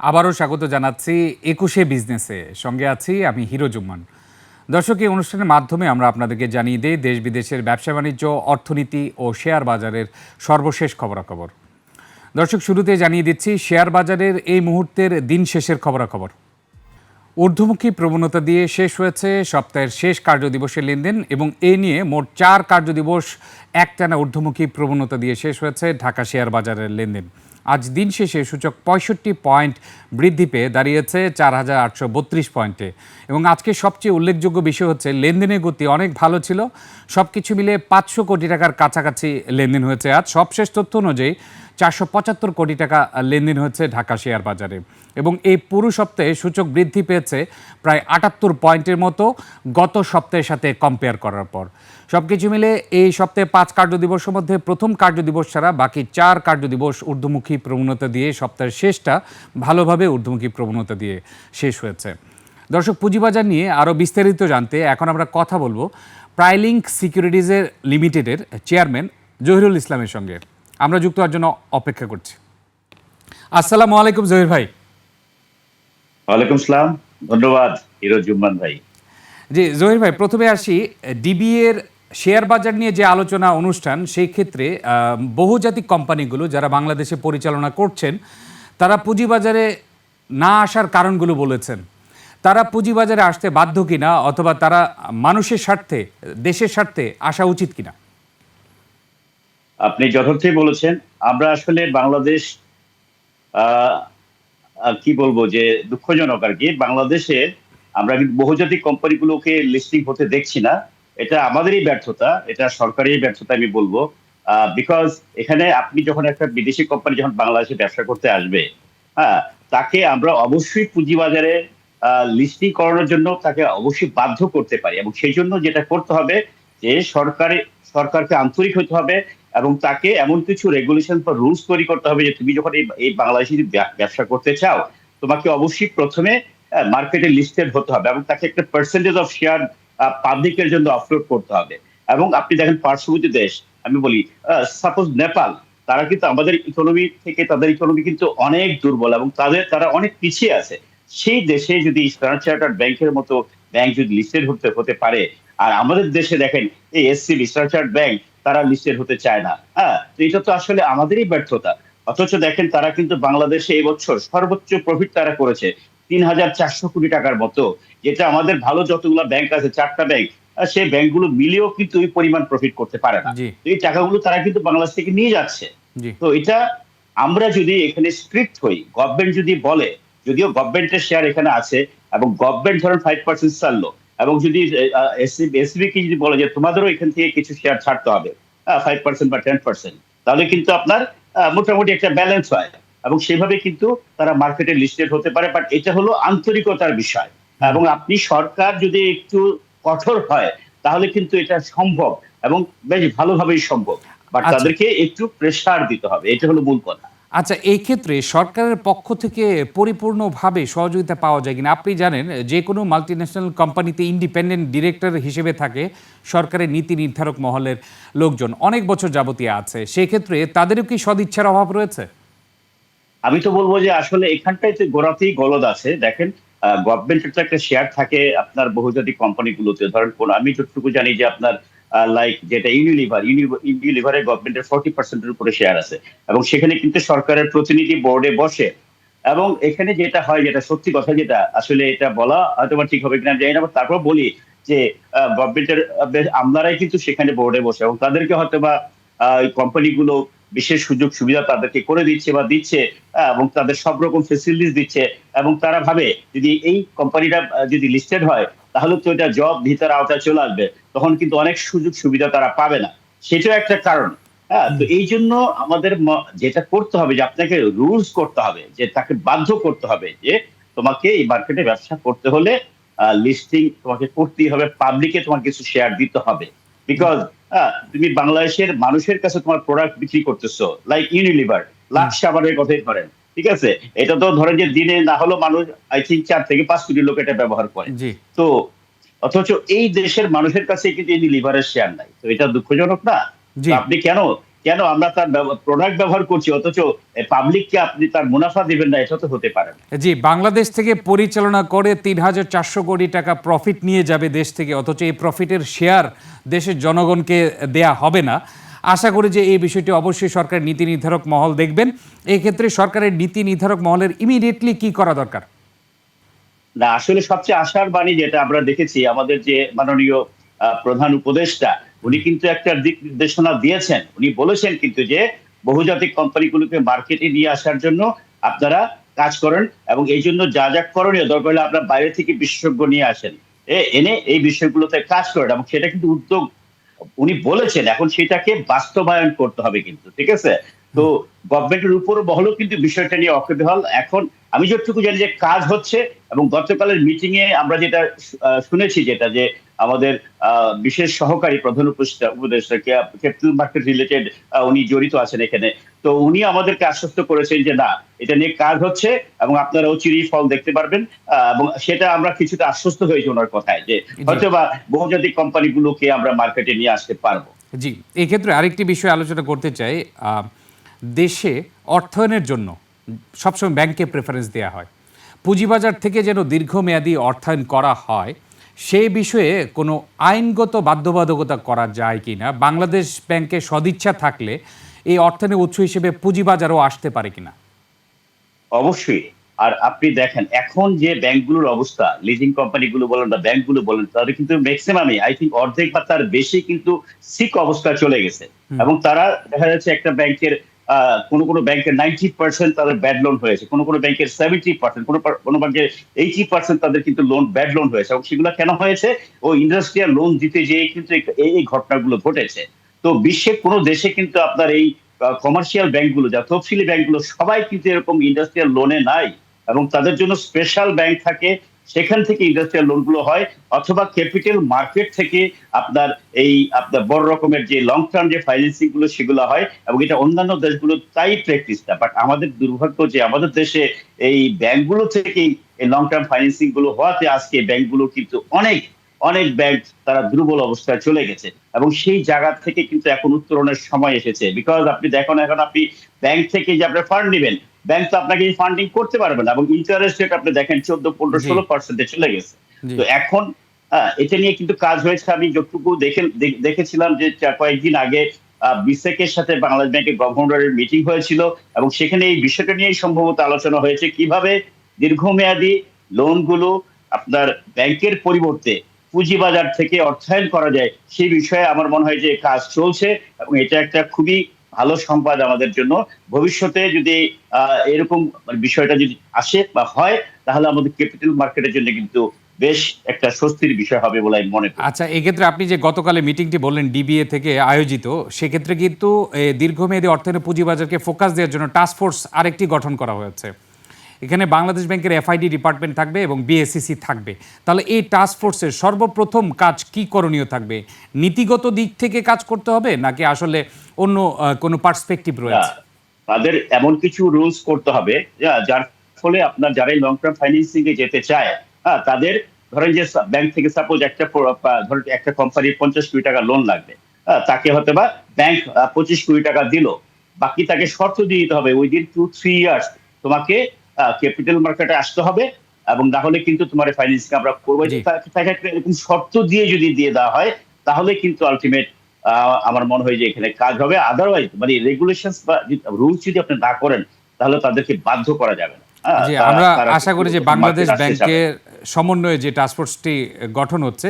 আবারও স্বাগত জানাচ্ছি একুশে বিজনেসে। সঙ্গে আছি আমি হিরো জুম্মান। দর্শক, এই অনুষ্ঠানের মাধ্যমে আমরা আপনাদেরকে জানিয়ে দিই, দেশ বিদেশের ব্যবসা বাণিজ্য, অর্থনীতি ও শেয়ার বাজারের সর্বশেষ খবরাখবর। দর্শক, শুরুতে জানিয়ে দিচ্ছি, শেয়ার বাজারের এই মুহূর্তের দিন শেষের খবরাখবর। ঊর্ধ্বমুখী প্রবণতা দিয়ে শেষ হয়েছে সপ্তাহের শেষ কার্যদিবসের লেনদেন এবং এ নিয়ে মোট চার কার্যদিবস একটানা ঊর্ধ্বমুখী প্রবণতা দিয়ে শেষ হয়েছে ঢাকা শেয়ার বাজারের লেনদেন। আজ দিন শেষে সূচক পঁয়ষট্টি পয়েন্ট বৃদ্ধি পেয়ে দাঁড়িয়েছে চার হাজার আটশো বত্রিশ পয়েন্টে। এবং আজকে সবচেয়ে উল্লেখযোগ্য বিষয় হচ্ছে, লেনদেনের গতি অনেক ভালো ছিল। সব কিছু মিলে পাঁচশো কোটি টাকার কাছাকাছি লেনদেন হয়েছে আজ। সবশেষ তথ্য অনুযায়ী, চারশো পঁচাত্তর কোটি টাকা লেনদেন হয়েছে ঢাকা শেয়ার বাজারে। এবং এই পুরো সপ্তাহে সূচক বৃদ্ধি পেয়েছে প্রায় আটাত্তর পয়েন্টের মতো, গত সপ্তাহের সাথে কম্পেয়ার করার পর। সব কিছু মিলে এই সপ্তাহে পাঁচ কার্যদিবসের মধ্যে প্রথম কার্যদিবস ছাড়া বাকি চার কার্যদিবস ঊর্ধ্বমুখী প্রবণতা দিয়ে সপ্তাহের শেষটা ভালোভাবে ঊর্ধ্বমুখী প্রবণতা দিয়ে শেষ হয়েছে। দর্শক পুঁজিবাজার নিয়ে আরও বিস্তারিত জানতে এখন আমরা কথা বলব প্রাইলিংক সিকিউরিটিজের লিমিটেডের চেয়ারম্যান জহিরুল ইসলামের সঙ্গে। আমরা যুক্ত হওয়ার জন্য অপেক্ষা করছি। আসসালামু আলাইকুম জহির ভাই। ওয়ালাইকুম সালাম ধন্যবাদ হিরো জুম্মান ভাই। জি জহির ভাই প্রথমে আসি ডিবি এর শেয়ার বাজার নিয়ে যে আলোচনা অনুষ্ঠান, সেই ক্ষেত্রে বহুজাতিক কোম্পানিগুলো যারা বাংলাদেশে পরিচালনা করছেন, তারা পুঁজিবাজারে না আসার কারণগুলো বলেছেন। তারা পুঁজিবাজারে আসতে বাধ্য কিনা অথবা তারা মানুষের স্বার্থে, দেশের স্বার্থে আসা উচিত কিনা? আপনি যথার্থই বলেছেন। আমরা আসলে বাংলাদেশ কি বলব যে দুঃখজনক আর কি। বাংলাদেশে আমরা কিন্তু বহুজাতিক কোম্পানিগুলোকে লিস্টিং হতে দেখছি না। এটা আমাদেরই ব্যর্থতা, এটা সরকারি ব্যর্থতা আমি বলব। বিকজ এখানে আপনি যখন একটা বিদেশি কোম্পানি যখন বাংলাদেশে ব্যবসা করতে আসবে হ্যাঁ তাকে আমরা অবশ্যই পুঁজিবাজারে লিস্টিং করানোর জন্য তাকে অবশ্যই বাধ্য করতে পারি। এবং সেই জন্য যেটা করতে হবে যে সরকারে, সরকারকে আন্তরিক হতে হবে এবং তাকে এমন কিছু রেগুলেশন বা রুলস তৈরি করতে হবে যে তুমি যখন এই বাংলাদেশে ব্যবসা করতে চাও, তোমাকে অবশ্যই প্রথমে মার্কেটে লিস্টেড হতে হবে এবং তাকে একটা পার্সেন্টেজ অফ শেয়ার পাবলিকের জন্য অফলোড করতে হবে। এবং আপনি দেখেন পার্শ্ববর্তী দেশ, আমি বলি সাপোজ নেপাল, তারা কিন্তু আমাদের ইকোনমি থেকে, তাদের ইকোনমি কিন্তু অনেক দুর্বল এবং তাদের, তারা অনেক পিছিয়ে আছে। সেই দেশে যদি স্ট্যান্ডার্ড চার্টার্ড ব্যাংকের মতো ব্যাংক যদি লিস্টেড হতে হতে পারে, আর আমাদের দেশে দেখেন, এই এসসি স্ট্যান্ডার্ড চার্টার্ড ব্যাংক তারা লিস্টেড হতে চায় না। হ্যাঁ এটা তো আসলে আমাদেরই ব্যর্থতা। অথচ দেখেন, তারা কিন্তু বাংলাদেশে এই বছর সর্বোচ্চ প্রফিট তারা করেছে। তিন হাজার চারশো কোটি টাকার মতো যেটা আমাদের ভালো যতগুলো ব্যাংক আছে চারটা ব্যাংক সেই ব্যাংকগুলো মিলিয়েও কিন্তু ওই পরিমাণ প্রফিট করতে পারে না। এই টাকাগুলো তারা কিন্তু বাংলাদেশ থেকে নিয়ে যাচ্ছে। তো এটা আমরা যদি এখানে স্ট্রিক্ট হই গভর্নমেন্ট যদি বলে যদিও গভর্নমেন্টের শেয়ার এখানে আছে এবং গভর্নমেন্ট ধরেন ফাইভ পার্সেন্ট ছাড়লো এবং যদি এসবি কে যদি বলে যে তোমাদেরও এখান থেকে কিছু শেয়ার ছাড়তে হবে ফাইভ পার্সেন্ট বা টেন পার্সেন্ট তাহলে কিন্তু আপনার মোটামুটি একটা ব্যালেন্স হয়। এবং সেভাবে কিন্তু তারা মার্কেটে লিস্টেড হতে পারে বাট এটা হলো আন্তরিকতার বিষয়। এবং আপনি সরকার যদি একটু কঠোর হয় তাহলে কিন্তু এটা সম্ভব এবং বেশ ভালোভাবেই সম্ভব। বাট আচ্ছা। তাদেরকে একটু প্রেসার দিতে হবে এটা হলো মূল কথা। আচ্ছা এই ক্ষেত্রে সরকারের পক্ষ থেকে পরিপূর্ণভাবে সহযোগিতা পাওয়া যায় কিনা? আপনি জানেন যে কোনো মাল্টিন্যাশনাল কোম্পানিতে ইন্ডিপেন্ডেন্ট ডিরেক্টর হিসেবে থাকে সরকারের নীতি নির্ধারক মহলের লোকজন। অনেক বছর যাবতীয় আছে। সেক্ষেত্রে তাদেরও কি সদিচ্ছার অভাব রয়েছে? আমি তো বলব যে আসলে এখানটাই তো গোড়াতেই গলদ আছে। দেখেন গভর্নমেন্টের তো একটা শেয়ার থাকে আপনার বহুজাতিক কোম্পানিগুলোতে ধরেন, কোন আমি যতটুকু জানি যে আপনার লাইক যেটা ইউনিলিভার ইউনিলিভারের গভর্নমেন্টের ফোর্টি পার্সেন্টের উপরে শেয়ার আছে। এবং সেখানে কিন্তু সরকারের প্রতিনিধি বোর্ডে বসে। এবং এখানে যেটা হয়, যেটা সত্যি কথা যেটা, আসলে এটা বলা হয়তো ঠিক হবে কিনা জানি না তারপর বলি যে গভর্নমেন্টের আমলারাই কিন্তু সেখানে বোর্ডে বসে। এবং তাদেরকে হয়তো বা কোম্পানিগুলো বিশেষ সুযোগ সুবিধা তাদেরকে করে দিচ্ছে বা দিচ্ছে এবং তাদের সব রকম ফেসিলিটিস দিচ্ছে, এবং তারা ভাবে যদি এই কোম্পানিটা যদি লিস্টেড হয়, তাহলে তো এটা জব ভিতর আওতায় চলে আসবে। তখন কিন্তু অনেক সুযোগ সুবিধা তারা পাবে না। সেটাও একটা কারণ। হ্যাঁ তো এই জন্য আমাদের যেটা করতে হবে, যে আপনাকে রুলস করতে হবে, যে তাকে বাধ্য করতে হবে, যে তোমাকে এই মার্কেটে ব্যবসা করতে হলে লিস্টিং তোমাকে করতেই হবে পাবলিকে তোমাকে কিছু শেয়ার দিতে হবে। বিকজ তুমি বাংলাদেশের মানুষের কাছে তোমার প্রোডাক্ট বিক্রি করতেছো লাইক ইউনিলিভার লাখ সাবানের কথাই ধরেন ঠিক আছে? এটা তো ধরেন যে দিনে না হলেও মানুষ আই থিঙ্ক চার থেকে পাঁচ কোটি লোক এটা ব্যবহার করে। তো অথচ এই দেশের মানুষের কাছে কিন্তু ইউনিলিভারের লিভারের শেয়ার নাই। তো এটা দুঃখজনক না? আপনি কেন কেন আমরা তার প্রোডাক্ট ব্যবহার করছি? অথচ পাবলিককে আপনি তার মুনাফা দিবেন না এটা তো হতে পারে জি বাংলাদেশ থেকে পরিচালনা করে তিন হাজার চারশো কোটি টাকা প্রফিট নিয়ে যাবে দেশ থেকে অথচ এই প্রফিটের শেয়ার দেশের জনগণকে দেয়া হবে না। আশা করি যে এই বিষয়টি অবশ্যই সরকারের নীতি নির্ধারক মহল দেখবেন। এই ক্ষেত্রে সরকারের নীতি নির্ধারক মহলের ইমিডিয়েটলি কি করা দরকার? না আসলে সবচেয়ে আশার বাণী যেটা আমরা দেখেছি আমাদের যে মাননীয় প্রধান উপদেষ্টা উনি কিন্তু একটা দিক নির্দেশনা দিয়েছেন। উনি বলেছেন কিন্তু যে, বহুজাতিক কোম্পানিগুলোকে মার্কেটে নিয়ে আসার জন্য আপনারা কাজ করেন এবং এই জন্য যা যা করণীয়, দরকার হলে আপনার বাইরে থেকে বিশেষজ্ঞ নিয়ে আসেন। এ, এনে এই বিষয়গুলোতে কাজ করেন এবং সেটা কিন্তু উদ্যোগ। উনি বলেছেন, এখন সেটাকে বাস্তবায়ন করতে হবে কিন্তু, ঠিক আছে? তো গভর্নমেন্টের উপর বহলও কিন্তু বিষয়টা নিয়ে অকেবহল এখন আমি যতটুকু জানি যে কাজ হচ্ছে এবং গতকালের মিটিং এ আমরা যেটা শুনেছি যেটা যে আমাদের আহ, বিশেষ সহকারী প্রধান উপদেষ্টা ক্যাপিটাল মার্কেট রিলেটেড উনি জড়িত আছেন এখানে। তো উনি আমাদেরকে আশ্বস্ত করেছেন যে না এটা নিয়ে কাজ হচ্ছে এবং আপনারা অচিরেই ফল দেখতে পারবেন এবং সেটা আমরা কিছুটা আশ্বস্ত হয়েছি ওনার কথায় যে হয়তো বা বহুজাতিক কোম্পানিগুলোকে আমরা মার্কেটে নিয়ে আসতে পারব। জি এই ক্ষেত্রে আরেকটি বিষয় আলোচনা করতে চাই আহ, দেশে অর্থায়নের জন্য সবসময় ব্যাংকে প্রেফারেন্স দেওয়া হয়। পুঁজিবাজার থেকে যেন দীর্ঘমেয়াদী অর্থায়ন করা হয় সেই বিষয়ে কোনো আইনগত বাধ্যবাধকতা করা যায় কি না? বাংলাদেশ ব্যাংকে সদিচ্ছা থাকলে এই অর্থায়নের উৎস হিসেবে পুঁজিবাজারও আসতে পারে কিনা অবশ্যই। আর আপনি দেখেন এখন যে ব্যাংকগুলোর অবস্থা লিজিং কোম্পানিগুলো বলেন বা ব্যাংকগুলো বলেন তাদের কিন্তু ম্যাক্সিমামই আই থিঙ্ক অর্ধেক বা তার বেশি কিন্তু সিক অবস্থায় চলে গেছে। এবং তারা দেখা যাচ্ছে একটা ব্যাংকের কোনো কোনো ব্যাংকের নাইনটি পার্সেন্ট তাদের ব্যাড লোন হয়েছে, কোনো কোনো ব্যাংকের সেভেন্টি পার্সেন্ট কোনো কোনো ব্যাংকের এইটি পার্সেন্ট তাদের কিন্তু লোন ব্যাড লোন হয়েছে। এবং সেগুলো কেন হয়েছে? ও ইন্ডাস্ট্রিয়াল লোন দিতে যেয়ে কিন্তু এই- ঘটনাগুলো ঘটেছে। তো বিশ্বের কোনো দেশে কিন্তু আপনার এই কমার্শিয়াল ব্যাংকগুলো, যা তফসিলি ব্যাংকগুলো, সবাই কিন্তু এরকম ইন্ডাস্ট্রিয়াল লোনে নাই। এবং তাদের জন্য স্পেশাল ব্যাংক থাকে। সেখান থেকে ইন্ডাস্ট্রিয়াল লোনগুলো হয়, অথবা ক্যাপিটাল মার্কেট থেকে আপনার এই আপনার বড় রকমের যে লং টার্ম যে ফাইন্যান্সিংগুলো সেগুলো হয় এবং এটা অন্যান্য দেশগুলো তাই প্র্যাকটিসটা বাট আমাদের দুর্ভাগ্য যে আমাদের দেশে এই ব্যাংকগুলো থেকেই এই লং টার্ম ফাইন্যান্সিংগুলো হওয়াতে আজকে ব্যাংকগুলো কিন্তু অনেক অনেক ব্যাংক তারা দুর্বল অবস্থায় চলে গেছে। এবং সেই জায়গা থেকে কিন্তু এখন উত্তরণের সময় এসেছে। বিকজ আপনি দেখুন এখন আপনি ব্যাংক থেকে যে আপনি ফান্ড নেবেন ব্যাংক তো আপনাকে ফান্ডিং করতে পারবে না। এবং ইন্টারেস্ট রেট আপনি দেখেন চোদ্দ পনেরো ষোলো পার্সেন্টে চলে গেছে। তো এখন এটা নিয়ে কিন্তু কাজ হয়েছে। আমি যতটুকু দেখে দেখেছিলাম যে কয়েকদিন আগে বিসেকের সাথে বাংলাদেশ ব্যাংকের গভর্নরের মিটিং হয়েছিল। এবং সেখানে এই বিষয়টা নিয়েই সম্ভবত আলোচনা হয়েছে। কীভাবে দীর্ঘমেয়াদী লোনগুলো আপনার ব্যাংকের পরিবর্তে পুঁজিবাজার থেকে অর্থায়ন করা যায় সেই বিষয়ে আমার মনে হয় যে কাজ চলছে এবং এটা একটা খুবই ভালো সংবাদ আমাদের জন্য। ভবিষ্যতে যদি এরকম বিষয়টা যদি আসে বা হয়, তাহলে আমাদের ক্যাপিটাল মার্কেটের জন্য কিন্তু বেশ একটা স্বস্তির বিষয় হবে বলে আমি মনে করি। আচ্ছা এক্ষেত্রে আপনি যে গতকালে মিটিংটি বললেন ডিবিএ থেকে আয়োজিত, সেক্ষেত্রে কিন্তু দীর্ঘমেয়াদী অর্থায়নের পুঁজিবাজারকে ফোকাস দেওয়ার জন্য টাস্ক ফোর্স আরেকটি গঠন করা হয়েছে। এখানে বাংলাদেশ ব্যাংকের এফআইডি ডিপার্টমেন্ট থাকবে এবং বিএসসিসি থাকবে। তাহলে এই টাস্ক ফোর্সের সর্বপ্রথম কাজ কি করণীয় থাকবে? নীতিগত দিক থেকে কাজ করতে হবে নাকি আসলে অন্য কোনো পার্সপেক্টিভ রয়েছে? তাদের এমন কিছু রুলস করতে হবে যার ফলে আপনার যারা লং টার্ম ফাইন্যান্সিং এ যেতে চায় হ্যাঁ তাদের ধরেন যে ব্যাংক থেকে সাপোজ একটা ধরেন একটা কোম্পানির পঞ্চাশ কোটি টাকা লোন লাগবে হ্যাঁ, তাকে হয়তো বা ব্যাংক পঁচিশ কোটি টাকা দিল বাকি তাকে শর্ত দিয়ে দিতে হবে উইদিন টু থ্রি ইয়ার্স তোমাকে ক্যাপিটাল মার্কেটে আসতে হবে এবং না হলে কিন্তু তোমার ফাইন্যান্সিং আমরা করব। এরকম শর্ত দিয়ে যদি দিয়ে দেওয়া হয় তাহলে কিন্তু আলটিমেট আমার মনে হয় যে এখানে কাজ হবে। আদারওয়াইজ মানে রেগুলেশন বা রুলস যদি আপনি না করেন তাহলে তাদেরকে বাধ্য করা যাবে না। হ্যাঁ, আমরা আশা করি যে বাংলাদেশ। ব্যাংকের সমন্বয়ে যে টাস্কফোর্সটি গঠন হচ্ছে,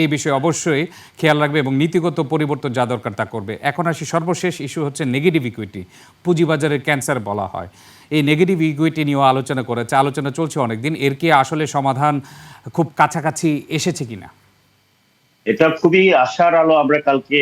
এই বিষয়ে অবশ্যই খেয়াল রাখবে এবং নীতিগত পরিবর্তন যা দরকার তা করবে। এখন আসি সর্বশেষ ইস্যু হচ্ছে নেগেটিভ ইকুইটি পুঁজিবাজারের ক্যান্সার বলা হয়। এই নেগেটিভ ইকুইটি নিয়েও আলোচনা করেছে, আলোচনা চলছে অনেকদিন। এর কি আসলে সমাধান খুব কাছাকাছি এসেছে কিনা? এটা খুবই আশার আলো আমরা কালকে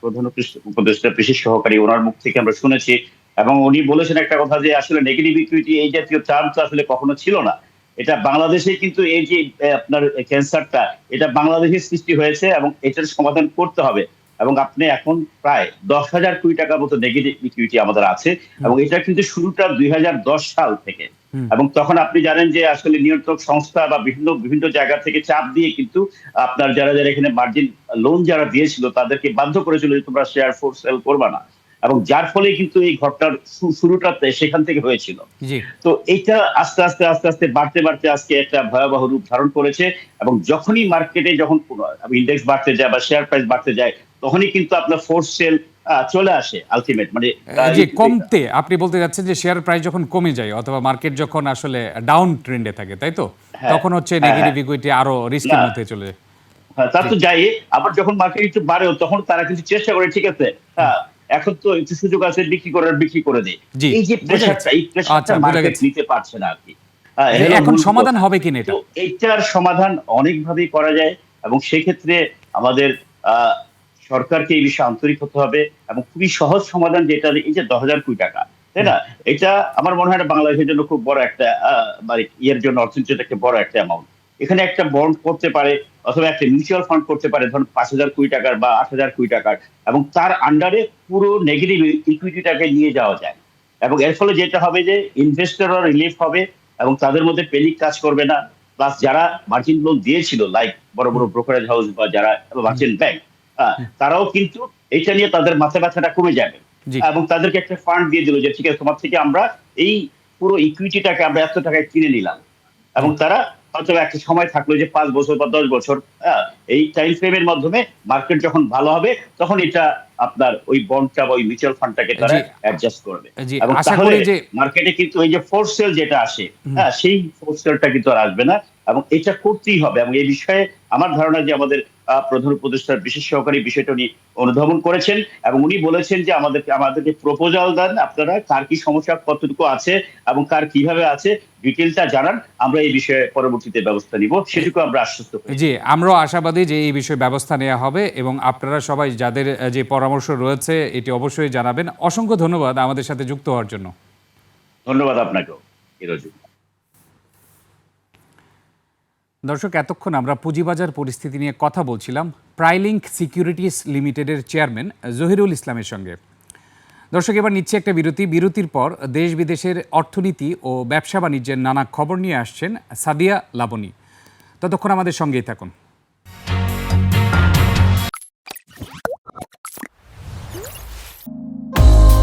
প্রধান উপদেষ্টা বিশেষ সহকারী ওনার মুখ থেকে আমরা শুনেছি এবং উনি বলেছেন একটা কথা যে আসলে নেগেটিভ ইকুইটি এই জাতীয় টার্ম তো আসলে কখনো ছিল না। এটা বাংলাদেশে কিন্তু এই যে আপনার ক্যান্সারটা এটা বাংলাদেশে সৃষ্টি হয়েছে এবং এটার সমাধান করতে হবে। এবং আপনি এখন প্রায় দশ হাজার কোটি টাকার মতো নেগেটিভ ইকুইটি আমাদের আছে। এবং এটা কিন্তু শুরুটা দুই হাজার দশ সাল থেকে। এবং তখন আপনি জানেন যে আসলে নিয়ন্ত্রক সংস্থা বা বিভিন্ন বিভিন্ন জায়গা থেকে চাপ দিয়ে কিন্তু আপনার যারা যারা এখানে মার্জিন লোন যারা দিয়েছিল তাদেরকে বাধ্য করেছিল যে তোমরা শেয়ার ফোর সেল করবা না। এবং যার ফলে কিন্তু এই ঘটনার শুরুটা সেখান থেকে হয়েছিল। তো এটা আস্তে আস্তে আস্তে আস্তে বাড়তে বাড়তে আজকে একটা ভয়াবহ রূপ ধারণ করেছে এবং যখনই মার্কেটে যখন ইন্ডেক্স বাড়তে যায় বা শেয়ার প্রাইস বাড়তে যায় তখনই কিন্তু আপনার ফোর্স সেল চলে আসে আলটিমেট মানে যে কমতে আপনি বলতে যাচ্ছেন যে শেয়ার প্রাইস যখন কমে যায় অথবা মার্কেট যখন আসলে ডাউন ট্রেন্ডে থাকে তাই তো? হ্যাঁ, তখন হচ্ছে হ্যাঁ, নেগেটিভ হ্যাঁ। ইকুইটি আরও রিস্কের। মধ্যে চলে যায়। হ্যাঁ, তা তো যাই আবার যখন মার্কেট একটু বাড়েও তখন তারা কিন্তু চেষ্টা করে ঠিক আছে হ্যাঁ এখন তো একটু সুযোগ আছে বিক্রি করার বিক্রি করে দেয় এই যে প্রেশারটা এই আচ্ছা, প্রেশারটা মার্কেট নিতে পারছে না আর কি। হ্যাঁ, এখন সমাধান। হবে কিনা এটা? তো এইটার সমাধান অনেকভাবেই করা যায় এবং সেক্ষেত্রে আমাদের আহ, সরকারকে এই বিষয়ে আন্তরিক হতে হবে এবং খুবই সহজ সমাধান যেটা এই যে দশ হাজার কোটি টাকা তাই না? এটা আমার মনে হয় বাংলাদেশের জন্য খুব বড় একটা আহ, মানে ইয়ের জন্য অর্থনীতির একটা বড় একটা অ্যামাউন্ট এখানে একটা বন্ড করতে পারে অথবা একটা মিউচুয়াল ফান্ড করতে পারে ধরুন পাঁচ হাজার কোটি টাকার বা আট হাজার কোটি টাকার এবং তার আন্ডারে পুরো নেগেটিভ ইকুইটিটাকে নিয়ে যাওয়া যায়। এবং এর ফলে যেটা হবে যে ইনভেস্টরও রিলিফ হবে এবং তাদের মধ্যে পেনিক কাজ করবে না। প্লাস যারা মার্জিন লোন দিয়েছিল লাইক বড় বড় ব্রোকারেজ হাউস বা যারা মার্চেন্ট ব্যাংক তারাও কিন্তু এটা নিয়ে তাদের মাথা ব্যথাটা কমে যাবে। এবং তাদেরকে একটা ফান্ড দিয়ে দিল যে ঠিক আছে তোমার থেকে আমরা এই পুরো ইকুইটিটাকে আমরা এত টাকায় কিনে নিলাম। এবং তারা হয়তো একটা সময় থাকল যে পাঁচ বছর বা দশ বছর হ্যাঁ, এই টাইম ফ্রেমের মাধ্যমে মার্কেট যখন ভালো হবে তখন এটা আপনার ওই বন্ডটা বা ওই মিউচুয়াল ফান্ডটাকে তারা। অ্যাডজাস্ট করবে। এবং তাহলে মার্কেটে কিন্তু এই যে ফোর্স সেল যেটা আসে হ্যাঁ সেই ফোর্স সেলটা কিন্তু আর আসবে না। এবং এটা করতেই হবে এবং এই বিষয়ে আমার ধারণা যে আমাদের আহ, প্রধান উপদেষ্টার বিশেষ সহকারী বিষয়টা উনি অনুধাবন করেছেন এবং উনি বলেছেন যে আমাদেরকে আমাদেরকে প্রপোজাল দেন আপনারা কার কি সমস্যা কতটুকু আছে এবং কার কীভাবে আছে ডিটেলটা জানান। আমরা এই বিষয়ে পরবর্তীতে ব্যবস্থা নিব। সেটুকু আমরা আশ্বস্ত জি আমরাও আশাবাদী যে এই বিষয়ে ব্যবস্থা নেওয়া হবে এবং আপনারা সবাই যাদের যে পরামর্শ রয়েছে এটি অবশ্যই জানাবেন। অসংখ্য ধন্যবাদ আমাদের সাথে যুক্ত হওয়ার জন্য। ধন্যবাদ আপনাকেও। হিরোজু দর্শক, এতক্ষণ আমরা পুঁজিবাজার পরিস্থিতি নিয়ে কথা বলছিলাম প্রাইলিংক সিকিউরিটিস লিমিটেডের চেয়ারম্যান জহিরুল ইসলামের সঙ্গে। দর্শক, এবার নিচ্ছে একটা বিরতি। বিরতির পর দেশ বিদেশের অর্থনীতি ও ব্যবসা বাণিজ্যের নানা খবর নিয়ে আসছেন সাদিয়া লাবনী। ততক্ষণ আমাদের সঙ্গেই থাকুন।